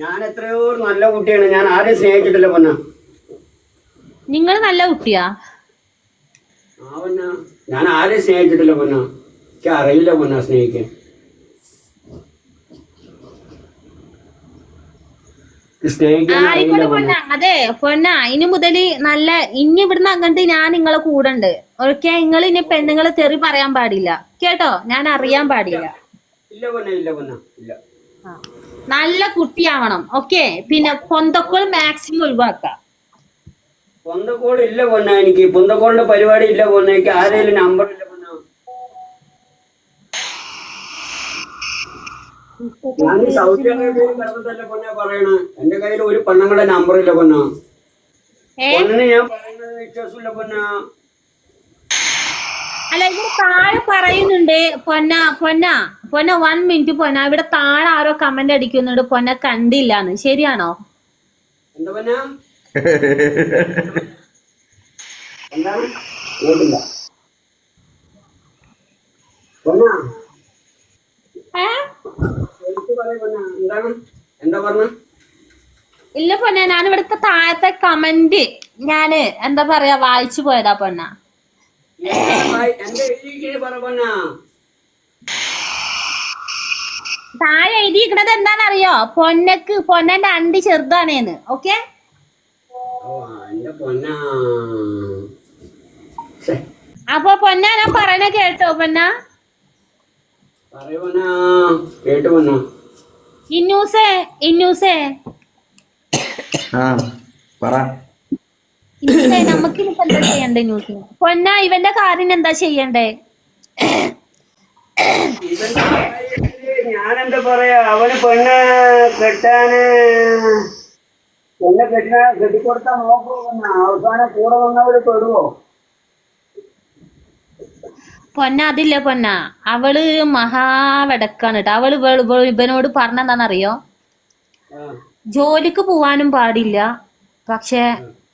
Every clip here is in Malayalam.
ഞാൻ എത്രയോ നല്ല കുട്ടിയാണ്. ഞാൻ ആരെയും സ്നേഹിച്ചിട്ടില്ല പൊന്ന. നിങ്ങൾ നല്ല കുട്ടിയാ. ആ പൊന്ന. ഞാൻ ആരെയും സ്നേഹിച്ചിട്ടില്ല പൊന്ന. എനിക്ക് അറിയില്ല പൊന്ന സ്നേഹിക്കാൻ. ആയിക്കോട്ടെ പൊന്ന. അതെ പൊന്ന. ഇനി മുതൽ നല്ല ഇനി ഇവിടുന്ന് അങ്ങോട്ട് ഞാൻ നിങ്ങളെ കൂടെ ഉണ്ട് ഓക്കെ? നിങ്ങൾ ഇനി പെണ്ണുങ്ങളെ തെറി പറയാൻ പാടില്ല. കേട്ടോ? ഞാൻ അറിയാൻ പാടില്ല. ഇല്ല പൊന്ന ഇല്ല പൊന്ന ഇല്ല. ആ. നല്ല കുട്ടിയാവണം. ഓക്കെ പിന്നെ പൊന്തക്കോൾ മാക്സിമം ഒഴിവാക്കാം പൊന്തക്കോൾ ഇല്ല പൊന്ന എനിക്ക്. പൊന്തക്കോളിന്റെ പരിപാടി ഇല്ല പൊന്ന. എനിക്ക് ആരെങ്കിലും നമ്പർ ഇല്ല പൊന്ന. ഞാൻ സൗദി അറേബ്യയിൽ കിടന്നിട്ടല്ല പൊന്ന പറയണ. എന്റെ കയ്യിൽ ഒരു പെണ്ണുങ്ങളുടെ നമ്പർ ഇല്ല പൊന്ന. പൊന്നിന് ഞാൻ പറയുന്നത് വിശ്വാസമില്ല പൊന്ന. അല്ല ഇവിടെ താഴെ പറയുന്നുണ്ട് പൊന്ന പൊന്ന പൊന്ന വൺ മിനിറ്റ് പൊന്ന ഇവിടെ താഴെ ആരോ കമന്റ് അടിക്കുന്നുണ്ട് പൊന്ന കണ്ടില്ലാന്ന്. ശരിയാണോ? ഇല്ല പൊന്ന ഞാൻ ഇവിടുത്തെ താഴത്തെ കമന്റ് ഞാൻ എന്താ പറയാ വായിച്ചു പോയതാ പൊന്ന എന്റെ എഴുതിയിരിക്കണ പറ പൊന്ന താഴെ എഴുതിയിരിക്കണത് എന്താണെന്നറിയോ? പൊന്നക്ക് പൊന്നന്റെ അണ്ടി ചെറുതാണേന്ന്. ഓക്കെ? അപ്പൊ പൊന്ന ഞാൻ പറയണ കേട്ടോ പൊന്ന. ഇന്നൂസേ ഇന്നൂസേ. ആ പറ. ഇന്നൂസേ നമുക്ക് ഇനിയിപ്പോ എന്താ ചെയ്യണ്ടേ ന്യൂസ് പൊന്ന ഇവന്റെ കാര്യം എന്താ ചെയ്യണ്ടേ? ഞാനെന്താ പറയാ? അവന് പെണ്ണ് കെട്ടാന് പെണ്ണ് കെട്ടിന കെട്ടിക്കൊടുത്താ പെണ്ണ അവസാനം കൂടെ വന്നവര് പെടുവോ? പൊന്ന അതില്ല പൊന്ന? അവൾ മഹാവടക്കാണ് കേട്ടോ. അവൾ ഇവനോട് പറഞ്ഞെന്താണെന്നറിയോ ജോലിക്ക് പോവാനും പാടില്ല. പക്ഷെ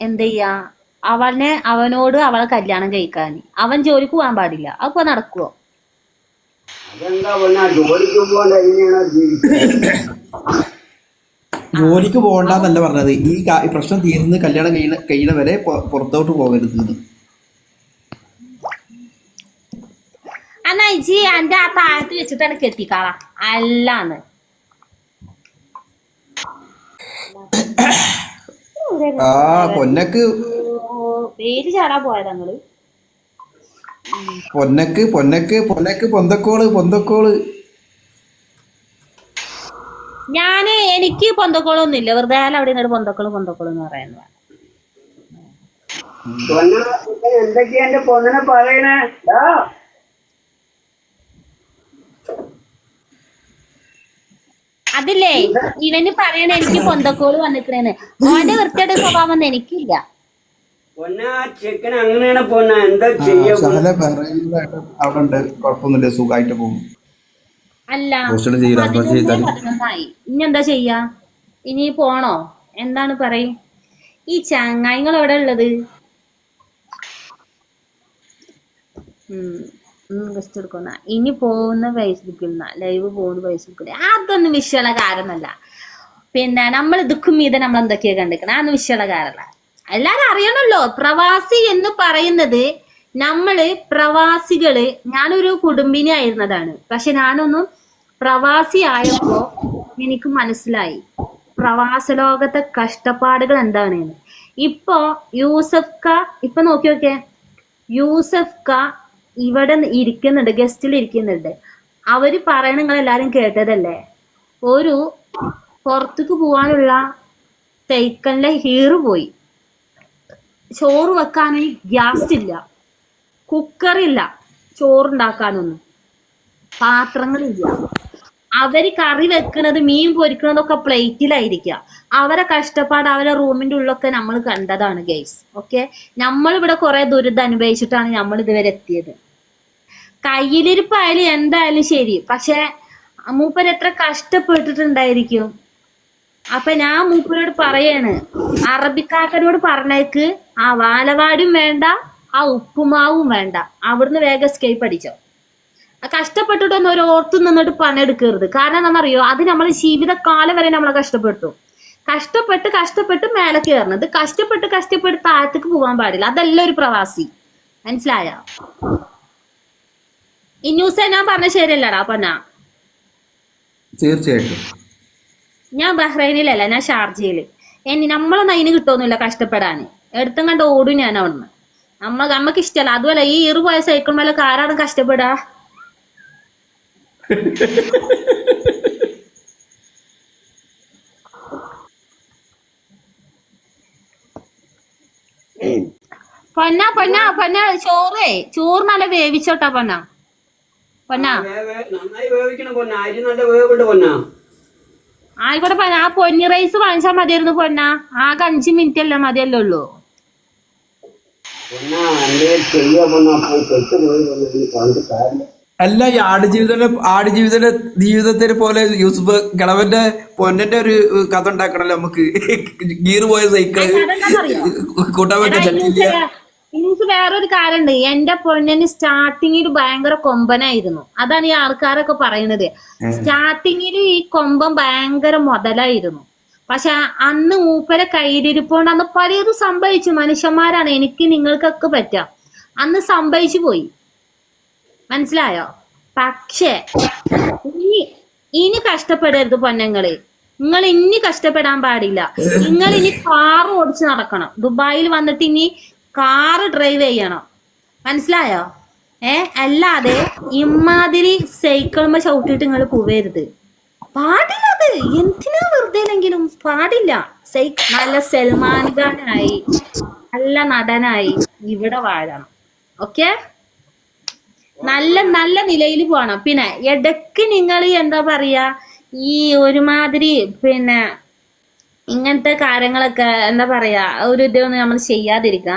എന്ത് ചെയ്യാ? അവനെ അവനോട് അവളെ കല്യാണം കഴിക്കാൻ. അവൻ ജോലിക്ക് പോകാൻ പാടില്ല. അപ്പൊ നടക്കുവോ? ജോലിക്ക് പോകണ്ടെന്നല്ല പറഞ്ഞത്. ഈ പ്രശ്നം തീർന്ന് കല്യാണം കഴിയണ കഴിയണ വരെ പുറത്തോട്ട് പോകരുത്. എന്ന്. എന്നാ ഇജി എന്റെ ആ താഴത്ത് വെച്ചിട്ടാണ് കെട്ടിക്കാളാ. അല്ലാന്ന്. ആ പൊന്നക്ക് പേര് ചാടാ പോയതാ നിങ്ങൾ. പൊന്നക്ക് പൊന്നക്ക് പൊന്നക്ക് പൊന്തക്കോൾ പൊന്തക്കോൾ. ഞാൻ എനിക്ക് പൊന്തക്കോളൊന്നും ഇല്ല വെറുതെ അവിടെ നിന്നൊരു പൊന്തക്കോൾ പൊന്തക്കോൾ എന്ന് പറയുന്നത്. പൊന്ന എന്തൊക്കെയാ എന്റെ പൊന്നിനെ പറയണേ? അതില്ലേ? ഇവന് പറയണ എനിക്ക് പൊന്തക്കോൾ വന്നിക്കണേന്ന്. ഓന്റെ വൃത്തിയുടെ സ്വഭാവം ഒന്നും എനിക്കില്ല. ഇനിയെന്താ അങ്ങനെയാണ് പൊന്ന. എന്താ ചെയ്യാ അവിടെ ഉണ്ട്. കുഴപ്പമൊന്നുമില്ല സുഖമായിട്ട് പോകും. അല്ല ഇനി എന്താ ചെയ്യാ? ഇനി പോണോ? എന്താണ് പറയും? ഈ ചങ്ങായിങ്ങൾ എവിടെ ഉള്ളത് ഗസ്റ്റ് എടുക്കുന്ന ഇനി പോകുന്ന ഫേസ്ബുക്കിൽ നിന്നാ. ലൈവ് പോകുന്ന ഫേസ്ബുക്കിൽ അതൊന്നും വിഷയമുള്ള കാരണമല്ല പിന്നെ നമ്മൾ ഇതുക്കും മീതെ നമ്മൾ എന്തൊക്കെയാ കണ്ടിരിക്കണം? അതൊന്നും വിഷയമുള്ള കാരണമല്ല എല്ലാരും അറിയണല്ലോ പ്രവാസി എന്ന് പറയുന്നത് നമ്മൾ പ്രവാസികൾ ഞാനൊരു കുടുംബിനി ആയിരുന്നതാണ് പക്ഷെ ഞാനൊന്നും പ്രവാസി ആയപ്പോ എനിക്ക് മനസ്സിലായി. പ്രവാസ ലോകത്തെ കഷ്ടപ്പാടുകൾ എന്താണ് ഇപ്പോ യൂസഫ് ക ഇപ്പൊ നോക്കി നോക്കിയേ യൂസഫ് ക ഇവിടെ ഇരിക്കുന്നുണ്ട് ഗസ്റ്റിൽ ഇരിക്കുന്നുണ്ട്. അവർ പറയണ നിങ്ങൾ എല്ലാരും കേട്ടതല്ലേ? ഒരു പുറത്തേക്ക് പോവാനുള്ള സൈക്കിളിലെ ഹീറ് പോയി. ചോറ് വെക്കാനായി ഗ്യാസ് ഇല്ല. കുക്കറില്ല ചോറുണ്ടാക്കാനൊന്നും. പാത്രങ്ങളില്ല. അവർ കറി വെക്കണത് മീൻ പൊരിക്കണതൊക്കെ പ്ലേറ്റിലായിരിക്കുക അവരെ കഷ്ടപ്പാട് അവരെ റൂമിന്റെ ഉള്ളൊക്കെ നമ്മൾ കണ്ടതാണ് ഗൈസ് ഓക്കെ നമ്മളിവിടെ കുറെ ദുരിതം അനുഭവിച്ചിട്ടാണ് നമ്മൾ ഇതുവരെ എത്തിയത്. കയ്യിലിരിപ്പായാലും എന്തായാലും ശരി. പക്ഷെ മൂപ്പര് എത്ര കഷ്ടപ്പെട്ടിട്ടുണ്ടായിരിക്കും. അപ്പൊ ഞാൻ മൂപ്പരോട് പറയാണ് അറബിക്കാക്കനോട് പറഞ്ഞേക്ക് ആ വാലവാടും വേണ്ട ആ ഉപ്പുമാവും വേണ്ട. അവിടുന്ന് വേഗം സ്കേപ്പ് അടിച്ചോ. കഷ്ടപ്പെട്ടിട്ടൊന്നും ഒരു ഓർത്തു നിന്നിട്ട് പണിയെടുക്കരുത്. കാരണം എന്താണെന്നറിയോ അത് നമ്മൾ ജീവിതകാലം വരെ നമ്മളെ കഷ്ടപ്പെട്ടു. കഷ്ടപ്പെട്ട് കഷ്ടപ്പെട്ട് മേലെ കയറണം ഇത് കഷ്ടപ്പെട്ട് കഷ്ടപ്പെട്ട് താഴത്തേക്ക് പോകാൻ പാടില്ല. അതല്ല ഒരു പ്രവാസി. മനസ്സിലായ? ഈ ന്യൂസ് ഞാൻ പറഞ്ഞ ശരിയല്ലടാ പൊന്ന. തീർച്ചയായിട്ടും. ഞാൻ ബഹ്റൈനിലല്ല ഞാൻ ഷാർജയിൽ എനി നമ്മളൊന്നും അതിന് കിട്ടുമൊന്നുമില്ല കഷ്ടപ്പെടാൻ എടുത്തും കണ്ട് ഓടും ഞാൻ അവിടുന്ന്. നമ്മ നമ്മക്ക് ഇഷ്ടമല്ല അതുപോലെ ഈ ഇറു പോയ സൈക്കിൾ മേലെ ആരാണ് കഷ്ടപ്പെടാ? പൊന്ന പൊന്ന പൊന്ന ചോറേ. ചോറ് നല്ല വേവിച്ചോട്ടാ പൊന്ന. പൊന്ന? വേ- വേ- നന്നായി വേവിക്കണം പൊന്നാ. അരി നല്ല വേവുണ്ട് പൊന്നാ. ആയിക്കോട്ടെ പൊന്ന ആ പൊന്നി റൈസ് വാങ്ങിച്ചാൽ മതിയായിരുന്നു പൊന്ന. ആകെ അഞ്ച് മിനിറ്റ് അല്ല മതിയല്ലേ ഉള്ളൂ അല്ല ഈ ആടുജീവിതന്റെ ആടുജീവിതന്റെ ജീവിതത്തിനെ പോലെ യൂസുഫ് കിളവന്റെ പൊന്നന്റെ ഒരു കഥ ഉണ്ടാക്കണല്ലോ നമുക്ക്. ഗീർ പോയ സൈക്കിൾ. അതെന്താണെന്നറിയോ? കൂട്ടാൻ പറ്റില്ല ഇൻസ് വേറൊരു കാര്യണ്ട്. എന്റെ പൊന്നിന് സ്റ്റാർട്ടിങ്ങിൽ ഭയങ്കര കൊമ്പനായിരുന്നു. അതാണ് ഈ ആൾക്കാരൊക്കെ പറയുന്നത് സ്റ്റാർട്ടിങ്ങിൽ ഈ കൊമ്പൻ ഭയങ്കര മുതലായിരുന്നു. പക്ഷെ അന്ന് മൂപ്പരെ കയ്യിലിരിപ്പോണ്ട് അന്ന് പലതും സംഭവിച്ചു. മനുഷ്യന്മാരാണ്. എനിക്ക് നിങ്ങൾക്കൊക്കെ പറ്റാം. അന്ന് സംഭവിച്ചു പോയി. മനസ്സിലായോ? പക്ഷേ ഇനി ഇനി കഷ്ടപ്പെടരുത് പൊന്നങ്ങൾ. നിങ്ങൾ ഇനി കഷ്ടപ്പെടാൻ പാടില്ല. നിങ്ങൾ ഇനി കാർ ഓടിച്ച് നടക്കണം. ദുബായിൽ വന്നിട്ട് ഇനി കാറ് ഡ്രൈവ് ചെയ്യണം. മനസ്സിലായോ? ഏ? അല്ലാതെ ഇമാതിരി സൈക്കിളുമ്പോ ചവിട്ടിട്ട് നിങ്ങൾ പോവരുത്. പാടില്ല അത് എന്തിനാ വെറുതെ എങ്കിലും പാടില്ല. സൈക്കിൾ നല്ല സൽമാൻ ഖാനായി നല്ല നടനായി ഇവിടെ വാഴണം. ഓക്കെ നല്ല നല്ല നിലയിൽ പോകണം. പിന്നെ ഇടയ്ക്ക് നിങ്ങൾ എന്താ പറയാ ഈ ഒരുമാതിരി പിന്നെ ഇങ്ങനത്തെ കാര്യങ്ങളൊക്കെ എന്താ പറയാ ഒരു ഇതൊന്നും നമ്മൾ ചെയ്യാതിരിക്കുക.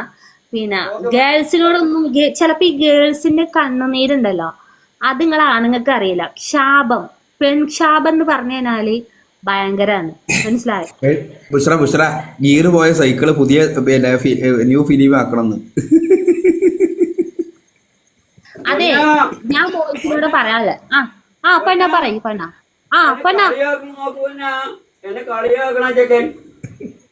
പിന്നെ ഗേൾസിനോടൊന്നും ചിലപ്പോ ഈ ഗേൾസിന്റെ കണ്ണുനീരുണ്ടല്ലോ. അത് നിങ്ങൾ ആണുങ്ങൾക്ക് അറിയില്ല. ശാപം. പെൺശാപം എന്ന് പറഞ്ഞു കഴിഞ്ഞാൽ ഭയങ്കരാണ്. മനസ്സിലായോ? ഗീർ പോയ സൈക്കിൾ പുതിയ ന്യൂ ഫിലിം ആക്കണമെന്ന് അതെ ഞാൻ ബോയ്സിനോട് പറയാല്ലേ ആ ആ പെണ്ണ പറയൂ പെണ്ണ. ആ പെണ്ണ. എന്നെ കളിയാക്കണ ചെക്കൻ.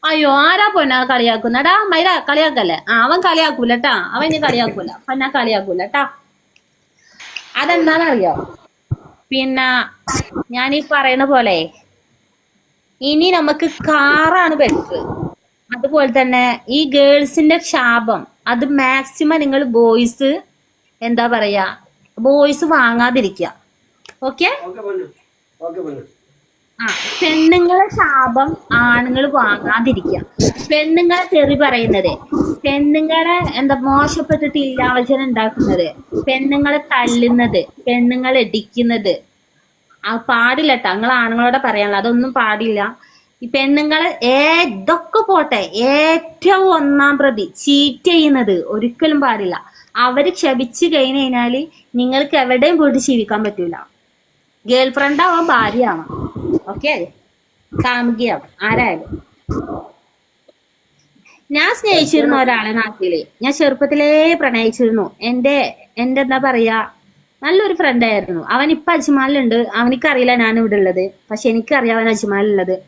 അയ്യോ ആരാ പൊന്ന കളിയാക്കുന്നടാ മൈര കളിയാക്കല്ലേ? ആ അവൻ കളിയാക്കൂല ട്ടാ അവൻ ഇനി കളിയാക്കൂല. പൊന്ന കളിയാക്കൂല ട്ടാ അതെന്താണെന്നറിയോ? പിന്നെ ഞാൻ ഈ പറയുന്ന പോലെ ഇനി നമുക്ക് കാറാണ് ബെറ്റർ. അതുപോലെ തന്നെ ഈ ഗേൾസിന്റെ ക്ഷാപം അത് മാക്സിമം നിങ്ങൾ ബോയ്സ് എന്താ പറയാ ബോയ്സ് വാങ്ങാതിരിക്കുക. ഓക്കെ? ആ പെണ്ണുങ്ങളെ ശാപം ആണുങ്ങൾ വാങ്ങാതിരിക്കുക. പെണ്ണുങ്ങളെ തെറി പറയുന്നത് പെണ്ണുങ്ങളെ എന്താ മോശപ്പെട്ടിട്ട് ഇല്ലാവചനം ഉണ്ടാക്കുന്നത് പെണ്ണുങ്ങളെ തല്ലുന്നത് പെണ്ണുങ്ങളെ ഇടിക്കുന്നത്. ആ പാടില്ല കേട്ടോ നിങ്ങൾ ആണുങ്ങളോട് പറയാനുള്ള അതൊന്നും പാടില്ല. ഈ പെണ്ണുങ്ങളെ ഏ ഇതൊക്കെ പോട്ടെ ഏറ്റവും ഒന്നാം പ്രതി ചീറ്റ് ചെയ്യുന്നത് ഒരിക്കലും പാടില്ല. അവർ ക്ഷമിച്ചു കഴിഞ്ഞു കഴിഞ്ഞാൽ നിങ്ങൾക്ക് എവിടെയും പോയിട്ട് ജീവിക്കാൻ പറ്റൂല. ഗേൾ ഫ്രണ്ട് ആവാം ഭാര്യ ആവാം ഓക്കെ. കാമുകിയാവാം ആരായാലും. ഞാൻ സ്നേഹിച്ചിരുന്ന ഒരാളെ നാട്ടിൽ. ഞാൻ ചെറുപ്പത്തിലേ പ്രണയിച്ചിരുന്നു. എന്റെ എന്റെ എന്താ പറയാ? നല്ലൊരു ഫ്രണ്ട് ആയിരുന്നു. അവൻ ഇപ്പൊ അജ്മാലിലുണ്ട്. അവനിക്കറിയില്ല ഞാൻ ഇവിടെ ഉള്ളത്. പക്ഷെ എനിക്കറിയാം അവൻ അജ്മാലിലുള്ളത്.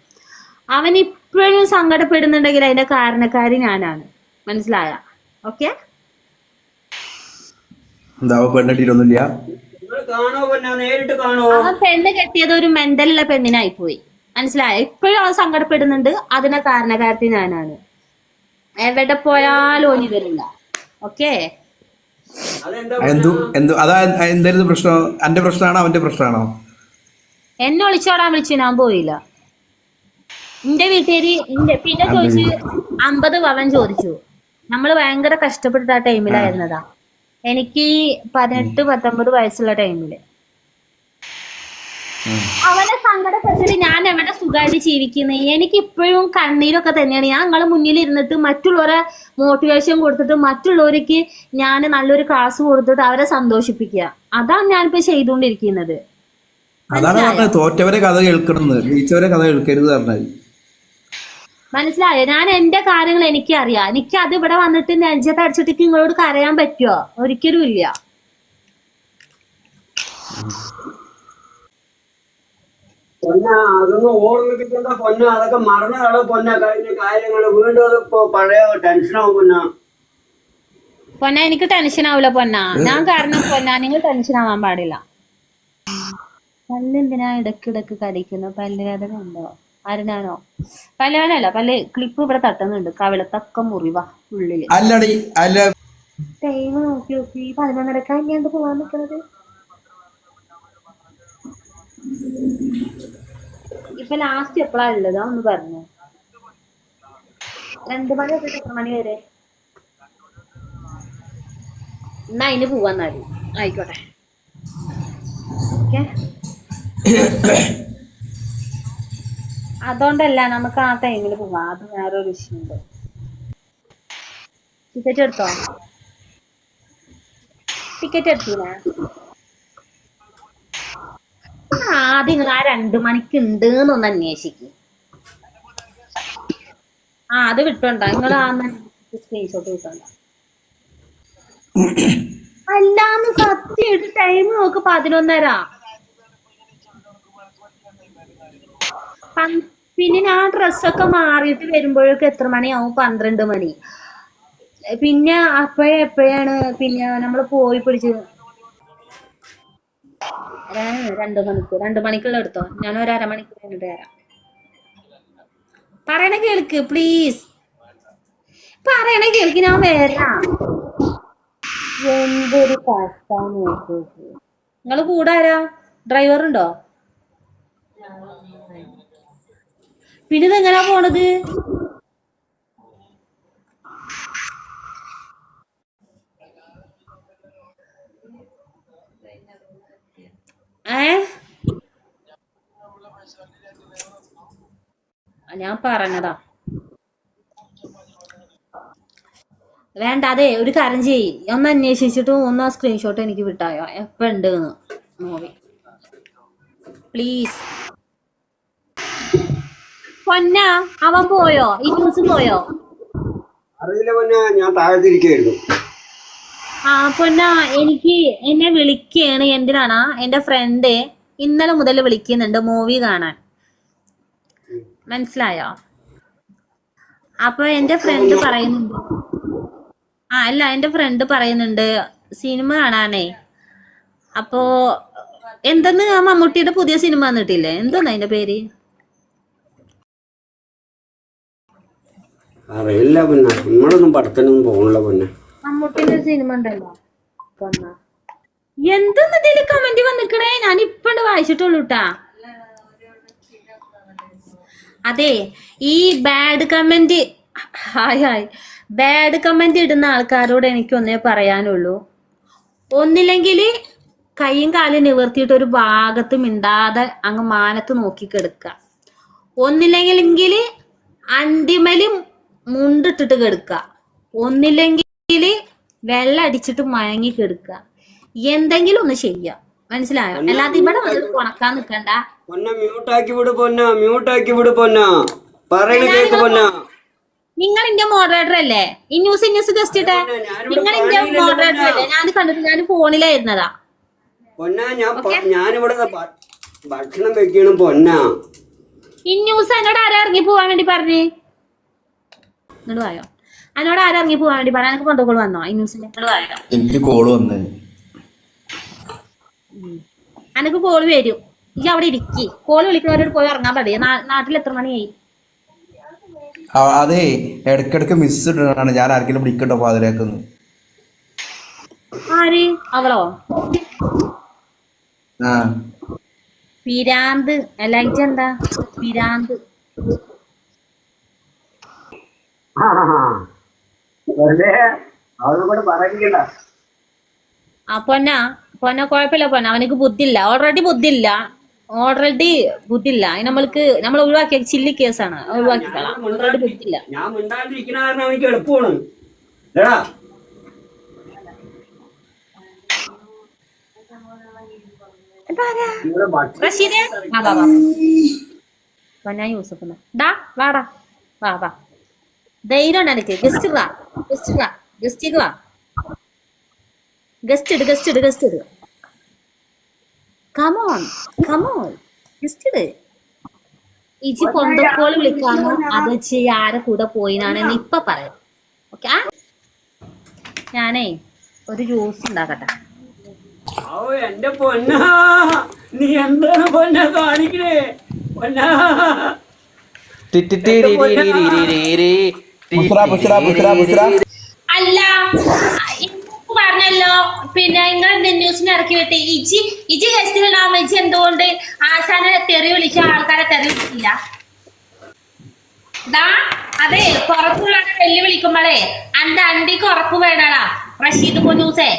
അവൻ ഇപ്പോഴും സങ്കടപ്പെടുന്നുണ്ടെങ്കിൽ അതിന്റെ കാരണക്കാരി ഞാനാണ്. മനസ്സിലായ? ഓക്കെ? പെണ്ണ് കെട്ടിയത് ഒരു മെന്റലുള്ള പെണ്ണിനായി പോയി. മനസ്സിലായോ? ഇപ്പോഴും അവൾ സങ്കടപ്പെടുന്നുണ്ട്. അതിനെ കാരണക്കാരത്തി ഞാനാണ്. എവിടെ പോയാലും ഓനി വരില്ല ഓക്കേ? അതെന്താ എന്തു എന്തു അതാ എന്തായിരുന്നു പ്രശ്നം? എന്റെ പ്രശ്നമാണോ അവന്റെ പ്രശ്നമാണോ എന്നെ വിളിച്ചോടാൻ വിളിച്ചു. ഞാൻ പോയില്ല. എന്റെ വീട്ടുകാരി എന്റെ പിന്നെ ചോദിച്ചു അമ്പത് പവൻ ചോദിച്ചു. നമ്മൾ ഭയങ്കര കഷ്ടപ്പെട്ട ആ ടൈമിലായിരുന്നതാ എനിക്ക് പതിനെട്ട് പത്തൊമ്പത് വയസ്സുള്ള ടൈമിൽ. അവനെ സങ്കടപ്പെട്ടിട്ട് ഞാൻ എവിടെ സുഖമായിട്ട് ജീവിക്കുന്നത് എനിക്ക് ഇപ്പോഴും കണ്ണീരൊക്കെ തന്നെയാണ്. ഞാൻ നിങ്ങളെ മുന്നിൽ ഇരുന്നിട്ട് മറ്റുള്ളവരെ മോട്ടിവേഷൻ കൊടുത്തിട്ട് മറ്റുള്ളവർക്ക് ഞാൻ നല്ലൊരു ക്ലാസ് കൊടുത്തിട്ട് അവരെ സന്തോഷിപ്പിക്കുക. അതാണ് ഞാനിപ്പോ ചെയ്തുകൊണ്ടിരിക്കുന്നത്. അതാണ് തോറ്റവരെ കഥ കേൾക്കണമെന്ന് ജയിച്ചവരെ കഥ കേൾക്കരുത് പറഞ്ഞത്. മനസ്സിലായോ? ഞാൻ എന്റെ കാര്യങ്ങൾ എനിക്ക് അറിയാം എനിക്ക് അത് ഇവിടെ വന്നിട്ട് നെഞ്ചത്ത് അടിച്ചിട്ട് നിങ്ങളോട് കരയാൻ പറ്റുമോ ഒരിക്കലും ഇല്ല. പൊന്ന അതൊന്നും ഓർമ്മിപ്പിക്കണ്ട പൊന്ന. അതൊക്കെ മറന്നതാണ് പൊന്ന? കഴിഞ്ഞ കാര്യങ്ങൾ വീണ്ടും അത് ഇപ്പൊ പഴയ ടെൻഷനാവും പൊന്ന. പൊന്ന എനിക്ക് ടെൻഷൻ ആവില്ല പൊന്ന. ഞാൻ കാരണം പൊന്ന നിങ്ങൾ ടെൻഷൻ ആവാൻ പാടില്ല. പല്ലെന്തിനാ ഇടക്കിടക്ക് കടിക്കുന്നു പല്ലുവേദന ഉണ്ടോ? ആരുനാനോ പല്ലവനല്ല പല്ല ക്ലിപ്പ് ഇവിടെ തട്ടുന്നുണ്ട്. കവിളത്തൊക്കെ മുറിവാ ഉള്ളിൽ. അല്ലടി അല്ല. ടൈം നോക്കി നോക്കി. പതിനൊന്നരക്കാ ഞാൻ പോവാൻ നിക്കണത്. ഇപ്പൊ ലാസ്റ്റ് എപ്പോഴാ ഉള്ളത്? ഒന്ന് പറഞ്ഞു. രണ്ടു മണി തൊട്ട് എത്ര മണി വരെ? എന്നാ അതിന് പോവാന്നാൽ. ആയിക്കോട്ടെ. ഓക്കെ അതുകൊണ്ടല്ല നമുക്ക് ആ ടൈമിൽ പോവാം. അത് വേറൊരു വിഷയമുണ്ട്. ടിക്കറ്റ് എടുത്തോ? ടിക്കറ്റ് എടുത്തില്ലേ ആദ്യം നിങ്ങൾ ആ രണ്ടു മണിക്ക് ഉണ്ട് എന്നൊന്ന് അന്വേഷിക്കും. ആ അത് വിട്ടോണ്ട. നിങ്ങൾ ആ സ്ക്രീൻഷോട്ട് കിട്ടണ്ട അല്ലാന്ന് സത്യം ടൈം നോക്ക് പതിനൊന്നര. പിന്നെ ഞാൻ ഡ്രസ്സൊക്കെ മാറിയിട്ട് വരുമ്പോഴൊക്കെ എത്ര മണിയാവും? പന്ത്രണ്ട് മണി. പിന്നെ അപ്പോഴേ എപ്പോഴാണ്? പിന്നെ നമ്മൾ പോയി പിടിച്ച് രണ്ടു മണിക്കൂർ രണ്ട് മണിക്കുള്ള എടുത്തോ ഞാൻ ഒരു അരമണിക്കൂർ കഴിഞ്ഞിട്ട് തരാം പറയണ കേൾക്ക് പ്ലീസ് പറയണ കേൾക്ക് ഞാൻ വരാം. എന്തൊരു നോക്ക് നിങ്ങൾ കൂടെ ആരാ? ഡ്രൈവർ ഉണ്ടോ? പിന്നെ ഇതെങ്ങനാ പോണത്? ഏ? ആ, ഞാൻ പറഞ്ഞതാ. വേണ്ട അതെ ഒരു കാര്യം ചെയ്യ്. ഒന്ന് അന്വേഷിച്ചിട്ട് ഒന്ന് ആ സ്ക്രീൻഷോട്ട് എനിക്ക് വിട്ടായോ? എപ്പോ ഉണ്ട് മൂവി. പ്ലീസ് പൊന്ന അവൻ പോയോ? ഈ ന്യൂസ് പോയോ? അറിയില്ല പൊന്ന ഞാൻ താഴ്ത്തിരിക്കായിരുന്നു ആ പൊന്ന എനിക്ക് എന്നെ വിളിക്കുകയാണ് എന്തിനാണ്? എന്റെ ഫ്രണ്ട് ഇന്നലെ മുതൽ വിളിക്കുന്നുണ്ട് മൂവി കാണാൻ. മനസ്സിലായോ? അപ്പൊ എന്റെ ഫ്രണ്ട് പറയുന്നുണ്ട്. ആ അല്ല എന്റെ ഫ്രണ്ട് പറയുന്നുണ്ട് സിനിമ കാണാനേ. അപ്പോ എന്തെന്ന് ആ മമ്മൂട്ടിയുടെ പുതിയ സിനിമ വന്നിട്ടില്ലേ? എന്താണ് അതിന്റെ പേര്? അറിയില്ല പിന്നെ. നമ്മളൊന്നും പടത്തിനൊന്നും പോകണില്ല പിന്നെ. മമ്മൂട്ടിന്റെ സിനിമ ഉണ്ടല്ലോ. എന്തെന്ന് ഇതിൽ കമന്റ് വന്നിക്കണേ? ഞാൻ ഇപ്പണ്ട് വായിച്ചിട്ടുള്ളൂ ട്ടാ അതെ ഈ bad comment hi hi. Bad comment ഇടുന്ന ആൾക്കാരോട് എനിക്ക് ഒന്നേ പറയാനുള്ളൂ. ഒന്നില്ലെങ്കിൽ കൈയും കാലും നിവർത്തിയിട്ട് ഒരു ഭാഗത്ത് മിണ്ടാതെ അങ്ങ് മാനത്ത് നോക്കി കിടക്കുക ഒന്നില്ലെങ്കിൽ അണ്ടിമലി മുണ്ടിട്ടിട്ട് കെടുക്കുക ഒന്നില്ലെങ്കിൽ വെള്ളം അടിച്ചിട്ട് മയങ്ങി കെടുക്കുക എന്തെങ്കിലും ഒന്ന് ചെയ്യുക മനസ്സിലായോ? അല്ലാതെ ഇവിടെ വന്നിട്ട് ഉണക്കാൻ പൊന്ന മ്യൂട്ടാക്കി വിട് പൊന്ന. മ്യൂട്ടാക്കി വിട് പൊന്ന. പറയുന്നത് കേക്ക് പൊന്ന. നിങ്ങൾ ഇന്ത്യ മോഡറേറ്റർ അല്ലേ? ഈ ന്യൂസ് ന്യൂസ് ജസ്റ്റ് ഇട്ടെ. നിങ്ങൾ ഇന്ത്യ മോഡറേറ്റർ അല്ലേ? ഞാൻ കണ്ടിട്ട് ഞാൻ ഫോണിലായിരുന്നതാ. പൊന്ന ഞാൻ ഞാനിവിടെ ഭക്ഷണം വെക്കണം പൊന്ന. ഈ ന്യൂസ് എന്നോട് ആരാ ഇറങ്ങി പോവാൻ വേണ്ടി പറഞ്ഞേ? എന്നോട് വായോ. എന്നോട് ആരും ഇറങ്ങി പോവാൻ വേണ്ടി പറയാൻ എനിക്ക് കൊണ്ടുപോൾ വന്നോ ഈ ന്യൂസിന്റെ എന്നോട് എനിക്ക് കോൾ വന്നു. അനക്ക് കോൾ വരും. ഈ അവിടെ ഇരിക്കി. കോൾ വിളിക്കുന്നവരോട് പോയി ഇറങ്ങാൻ പറയ. നാട്ടിൽ എത്ര മണിയായി? അതെ ഇടക്കിടക്ക് മിസ് ഇടാണ് ഞാൻ ആർക്കെങ്കിലും വിളിക്കട്ടോ പാതിരേക്കൊന്ന് ആര്? അവളോ? ആ. പിരാന്ത്. അല്ല എന്താ പിരാന്ത് വെറുതെ അവളെ കൂടെ പറയിക്കണ്ട ആ പൊന്ന പൊന്ന കുഴപ്പമില്ല പൊന്ന. അവനക്ക് ബുദ്ധില്ല ഓൾറെഡി ബുദ്ധില്ല ഓൾറെഡി ബുദ്ധില്ല നമ്മൾക്ക് നമ്മൾ ഒഴിവാക്കിയ ചില്ലി കേസാണ്. ഒഴിവാക്കിക്കളാം. ഓൾറെഡി ബുദ്ധിയില്ല. ഞാൻ മിണ്ടാണ്ടിരിക്കണ കാരണം എനിക്ക് എളുപ്പമാണ്. റഷീദേ? വാ വാ വാ. പൊന്ന യൂസഫ് ഡാ വാടാ വാ വാ. ധൈര്യം എനിക്ക് ഗസ്റ്റ് വാ ഗസ്റ്റ് വാ ഗസ്റ്റിക്ക് വാ. ഗസ്റ്റ് ഇട് ഗസ്റ്റ് ഇട് guest it. Come on come on just ഇട്. ഇജി കൊണ്ടക്കോൾ വിളിക്കാമോ അത് വെച്ച് ആരെ കൂടെ പോയിനാണെന്ന് ഇപ്പൊ പറയാം. ഓക്കെ ഞാനേ ഒരു ജ്യൂസ് ഉണ്ടാക്കട്ടെ. ഓ എന്റെ പൊന്നാ. നീ എന്താണ് പൊന്ന കാണിക്കണേ? പൊന്നാ. അല്ല പറഞ്ഞല്ലോ പിന്നെ നിങ്ങൾ ന്യൂസിന് ഇറക്കി വിട്ട്? ഇജി ഇജി ഗസ്റ്റിലുണ്ടാവുമ്പോ ഇജി എന്തുകൊണ്ട് ആശാനെ തെറി വിളിച്ച ആൾക്കാരെ തെറി വിളിക്കില്ല ദാ അതെ പുറത്തുള്ള വെല്ലുവിളിക്കുമ്പോഴേ അന്റെ അണ്ടിക്ക് ഉറപ്പ് വേണടാ റഷീദ് കുഞ്ഞൂസേ